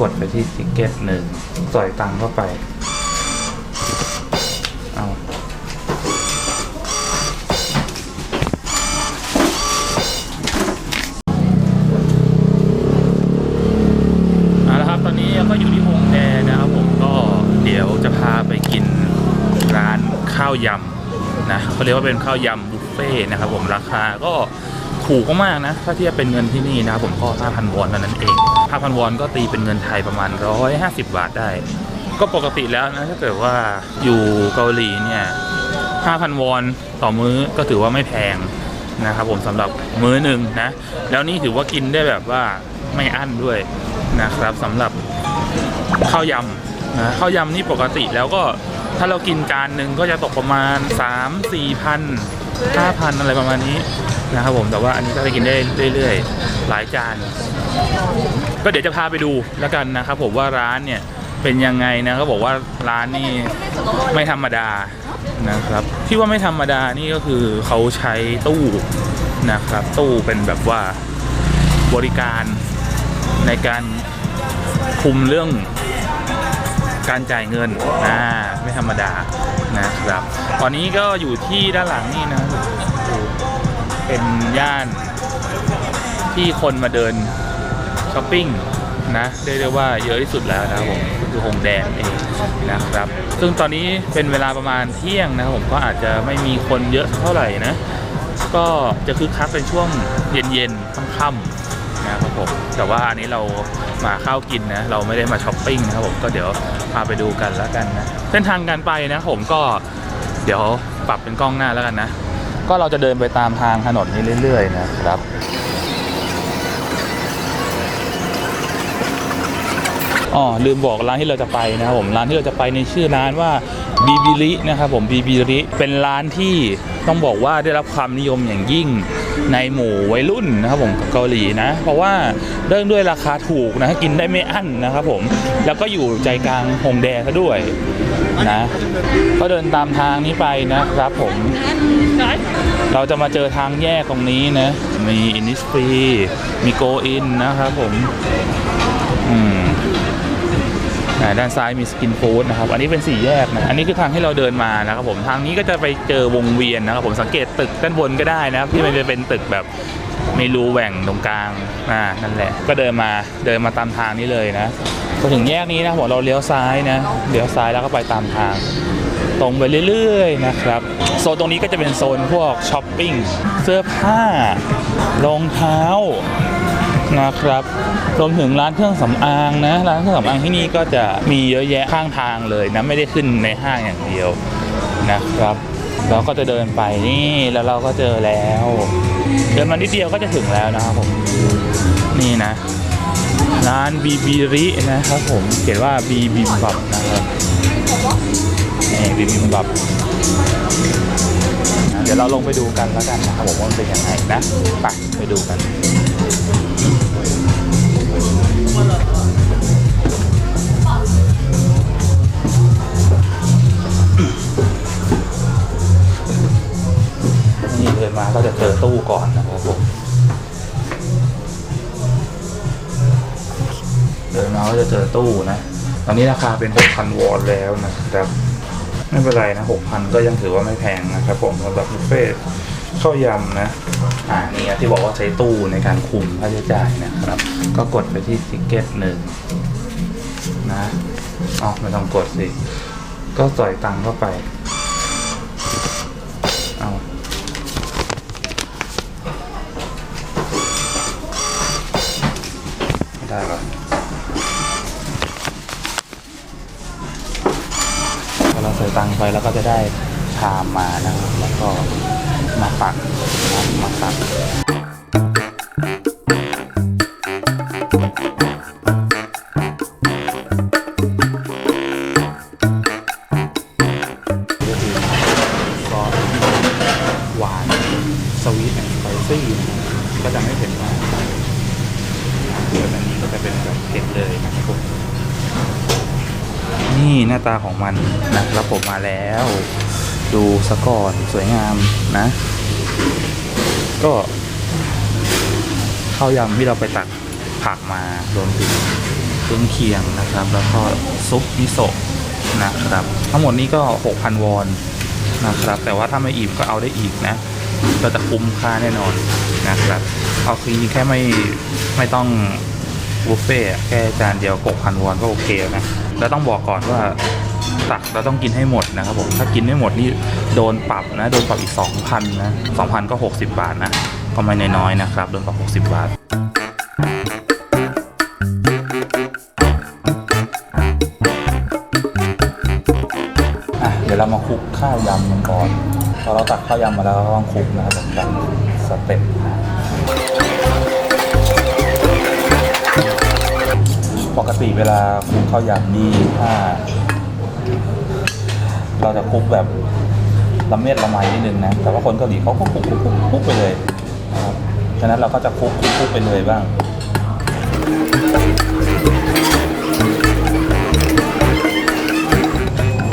กดไปที่ติ๊กเก็ตหนึ่งใส่ตังเข้าไป เอาเอาละครับ ตอนนี้ก็อยู่ที่ฮงแดนะครับผม ก็เดี๋ยวจะพาไปกินร้านข้าวยำนะเขาเรียกว่าเป็นข้าวยำบุฟเฟ่นะครับผม ราคาก็ ถูกมากๆนะ ถ้าเทียบเป็นเงินที่นี่นะผมก็ 5,000 วอนเท่านั้นเอง 5,000 วอนก็ตีเป็นเงินไทยประมาณ 150 บาทได้ ก็ปกติแล้วนะถ้าเกิดว่าอยู่เกาหลีเนี่ย 5,000 วอนต่อมื้อก็ถือว่าไม่แพงนะครับผมสำหรับมื้อหนึ่งนะ แล้วนี่ถือว่ากินได้แบบว่าไม่อั้นด้วยนะครับสำหรับข้าวยำนะข้าวยำนี่ปกติแล้วก็ถ้าเรากินจานหนึ่งก็จะตกประมาณ 3 4พัน5พันอะไรประมาณนี้ นะครับผมแต่ว่าอันนี้ก็จะกินได้เรื่อยๆ หลายจาน ก็เดี๋ยวจะพาไปดูแล้วกันนะครับผมว่าร้านเนี่ยเป็นยังไงนะเขาบอกว่าร้านนี่ไม่ธรรมดานะครับที่ว่าไม่ธรรมดานี่ก็คือเขาใช้ตู้นะครับ ตู้เป็นแบบว่าบริการในการคุมเรื่องการจ่ายเงินอ่าไม่ธรรมดานะครับ ตอนนี้ก็อยู่ที่ด้านหลังนี่นะ เป็นย่านที่คนมาเดินช้อปปิ้งนะเรียกได้ว่าเยอะที่สุดแล้วนะครับผมก็คือฮงแดนเองนะครับ ซึ่งตอนนี้เป็นเวลาประมาณเที่ยงนะครับผมก็อาจจะไม่มีคนเยอะเท่าไหร่นะ ก็จะคึกคักเป็นช่วงเย็นๆค่ำๆนะครับผมแต่ว่าอันนี้เรามาเข้าวกินนะเราไม่ได้มาช้อปปิ้งนะครับผมก็เดี๋ยวพาไปดูกันแล้วกันนะเส้นทางการไปนะผมก็เดี๋ยวปรับเป็นกล้องหน้าแล้วกันนะ ก็เราจะเดินไปตามทางถนนนี้เรื่อย ๆ นะครับอ๋อลืมบอกร้านที่เราจะไปนะครับผมร้านที่เราจะไปในชื่อร้านว่าบีบิรินะครับผมบีบิริเป็นร้านที่ ต้องบอกว่าได้รับความนิยมอย่างยิ่งในหมู่วัยรุ่นนะครับผมเกาหลีนะ เพราะว่าเริ่มด้วยราคาถูกนะกินได้ไม่อั้นนะครับผมแล้วก็อยู่ใจกลางฮงแดซะด้วยนะก็เดินตามทางนี้ไปนะครับผมเราจะมาเจอทางแยกตรงนี้นะมีอินิสฟรีมีโกอินนะครับผมอืม ด้านซ้ายมีสกินฟู้ดนะครับ อันนี้เป็นสี่แยกนะ อันนี้คือทางที่เราเดินมานะครับผม ทางนี้ก็จะไปเจอวงเวียนนะครับผมสังเกตตึกด้านบนก็ได้นะครับที่มันจะเป็นตึกแบบมีรูแหว่งตรงกลาง อ่า นั่นแหละ ก็เดินมา เดินมาตามทางนี้เลยนะ พอถึงแยกนี้นะผมเราเลี้ยวซ้ายนะ เลี้ยวซ้ายแล้วก็ไปตามทาง ตรงไปเรื่อยๆนะครับ โซนตรงนี้ก็จะเป็นโซนพวกช้อปปิ้ง เสื้อผ้ารองเท้า นะครับรวมถึงร้านเครื่องสำอางนะร้านเครื่องสำอางที่นี่ก็จะมีเยอะแยะข้างทางเลยนะไม่ได้ขึ้นในห้างอย่างเดียวนะครับเราก็จะเดินไปนี่แล้วเราก็เจอแล้ว เดินมานิดเดียวก็จะถึงแล้วนะครับผมนี่นะ ร้านบีบีรินะครับผมเขียนว่าบีบิมบับนะครับนี่บีบิมบับเดี๋ยวเราลงไปดูกันแล้วกันนะครับผมว่ามันเป็นยังไงนะไปไปดูกัน ตู้นะ ตอนนี้ราคาเป็น 6,000 วอนแล้วนะครับ ไม่เป็นไรนะ 6,000 ก็ยังถือว่าไม่แพงนะครับผมสำหรับบุฟเฟ่ข้าวยำนะ อ่า นี่ที่บอกว่าใช้ตู้ในการคุมค่าใช้จ่ายนะครับ ก็กดไปที่ติกเก็ตหนึ่งนะ อ๋อ ไม่ต้องกดสิ ก็ใส่ตังค์เข้าไป ไปแล้วก็จะได้ชามมานะครับ แล้วก็มาตักนะมาตักก็คือซอสหวานสวีทแอนด์สไปซี่ก็จะไม่เผ็ดมากส่วนอันนี้ก็จะเป็นแบบเผ็ดเลยนะครับผม นี่หน้าตาของมันนะครับผมมาแล้ว ดูสะก่อนสวยงามนะ ก็ข้าวยำที่เราไปตักผักมารวมถึงเครื่องเคียงนะครับ แล้วก็ซุปมิโซะนะครับ ทั้งหมดนี้ก็ 6,000 วอนนะครับ แต่ว่าถ้าไม่อิ่มก็เอาได้อีกนะ ก็จะคุ้มค่าแน่นอนนะครับ เอาคือแค่ไม่ไม่ต้องบุฟเฟ่แค่จานเดียว6,000 วอนก็โอเคนะ แล้วต้องบอกก่อนว่าตักเราต้องกินให้หมดนะครับผมถ้ากินไม่หมดนี่โดนปรับนะโดนปรับอีก 2,000นะ2,000 ก็ 60 บาทนะก็ไม่น้อยๆนะครับโดนปรับ 60 บาทอะเดี๋ยวเรามาคลุกข้าวยำกันก่อนพอเราตักข้าวยำมาแล้วก็ต้องคลุกนะครับผมแบบสเต็ป ปกติเวลาคลุกข้าวยำนี่ถ้า เราจะคลุกแบบละเมียดละไมนิดนึงนะ แต่ว่าคนเกาหลีเขาก็คลุกคลุกคลุกคุกไปเลยนะครับฉะนั้นเราก็จะคลุกคลุกคุกไปเลยบ้าง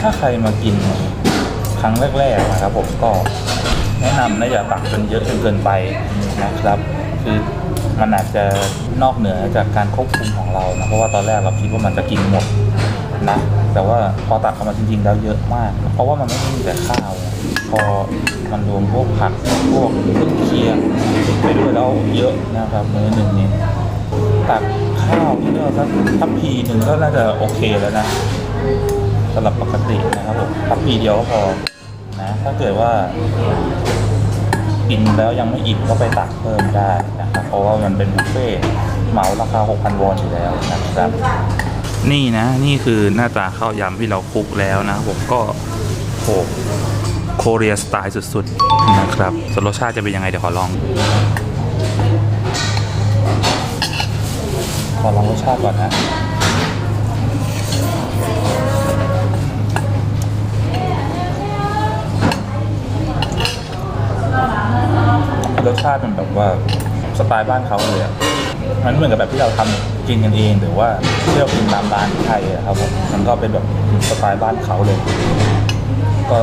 ถ้าใครมากินครั้งแรกๆนะครับผมก็แนะนำนะอย่าตักจนเยอะจนเกินไปนะครับ คือ มันอาจจะนอกเหนือจากการควบคุมของเรานะเพราะว่าตอนแรกเราคิดว่ามันจะกินหมดนะแต่ว่าพอตักเข้ามาจริงๆแล้วเยอะมาก เพราะว่ามันไม่ได้มีแต่ข้าว พอมันรวมพวกผักพวกเครื่องเคียงไปด้วยแล้วเยอะนะครับมื้อหนึ่งนี้ตักข้าวนี่ก็สักทัพพีหนึ่งก็น่าจะโอเคแล้วนะสำหรับปกตินะครับผมทัพพีเดียวก็พอนะถ้าเกิดว่า กินแล้วยังไม่อิ่มก็ไปตักเพิ่มได้นะครับเพราะว่ามันเป็นบุฟเฟ่ต์เหมาราคา 6,000 วอนอยู่แล้วนะครับ นี่นะนี่คือหน้าตาข้าวยำที่เราคลุกแล้วนะผมก็โหโคเรียสไตล์สุดๆนะครับส่วนรสชาติจะเป็นยังไงเดี๋ยวขอลองขอลองรสชาติก่อนนะ รสชาติมันแบบว่าสไตล์บ้านเขาเลยอะมันเหมือนกับแบบที่เราทำกินกันเองหรือว่าที่เรากินตามร้านที่ไทยอะครับผมมันก็เป็นแบบสไตล์บ้านเขาเลย ก็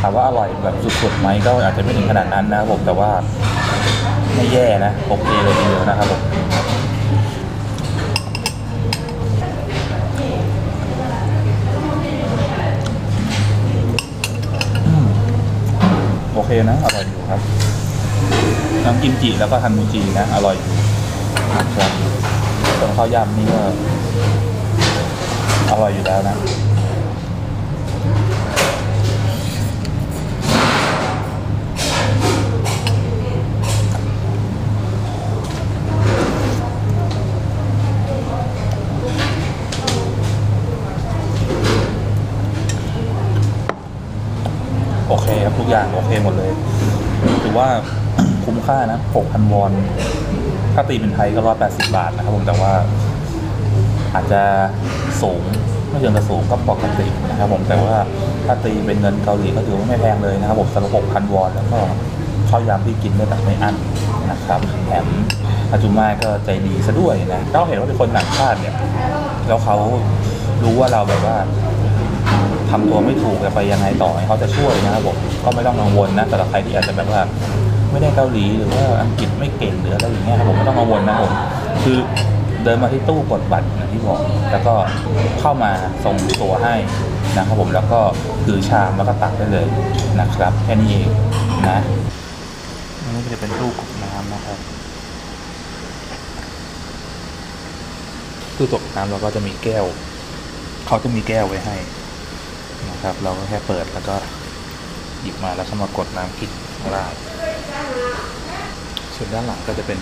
ถามว่าอร่อยแบบสุดๆไหมก็อาจจะไม่ถึงขนาดนั้นนะครับผมแต่ว่าไม่แย่นะโอเคเลยทีเดียวนะครับผม โอเค นะ อร่อยอยู่ครับ น้ำกิมจิแล้วก็ทันมูจินะ อร่อยอยู่ครับส่วนข้าวยำนี่ก็ อร่อยอยู่แล้วนะโอเคครับ ทุกอย่างโอเคหมดเลย ว่า คุ้มค่านะ 6,000 วอน ถ้าตีเป็นไทยก็180บาทนะครับผมแต่ว่า อาจจะสูงไม่เชิงจะสูงก็ปกตินะครับผมแต่ว่าถ้าตีเป็นเงินเกาหลีก็ถือว่าไม่แพงเลยนะครับผมสำหรับ6,000 วอน แล้วก็ข้าวยำที่กินได้แบบไม่อั้นนะครับแถมอาจุมาก็ใจดีซะด้วยนะเราเห็นว่าเป็นคนต่างชาติเนี่ย แล้วเขารู้ว่าเราแบบว่า ทำตัวไม่ถูกจะไปยังไงต่อให้เขาจะช่วยนะครับผมก็ไม่ต้องกังวลนะสำหรับใครที่อาจจะแบบว่าไม่ได้เกาหลีหรือว่าอังกฤษไม่เก่งหรืออะไรอย่างเงี้ยครับผมไม่ต้องกังวลนะผมคือเดินมาที่ตู้กดบัตรอย่างที่บอกแล้วก็เข้ามาส่งตัวให้นะครับผมแล้วก็ถือชามแล้วก็ตักได้เลยนะครับแค่นี้เองนะนนี้จะเป็นตู้กดน้ำนะครับตู้ตกน้ำเราก็จะมีแก้ว เขาจะมีแก้วไว้ให้ นะครับ เราก็แค่เปิดแล้วก็หยิบมาแล้วก็มากดน้ำกินข้างล่างส่วนด้านหลังก็จะเป็น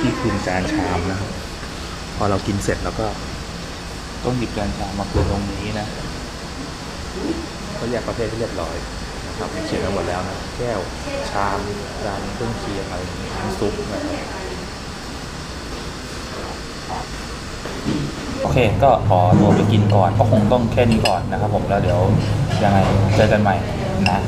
ที่คืนจานชามนะครับ พอเรากินเสร็จแล้วก็ต้องหยิบจานชามมาคืนตรงนี้นะก็แยกประเภทให้เรียบร้อยนะครับเขียนไว้หมดแล้วนะ แก้วชามจานเครื่องเคียงอะไรอย่างนี้น้ำซุปนะครับ โอเค ก็ขอตัวไปกินก่อน ก็คงต้องแค่นี้ก่อนนะครับผมแล้วเดี๋ยวยังไงเจอกันใหม่นะ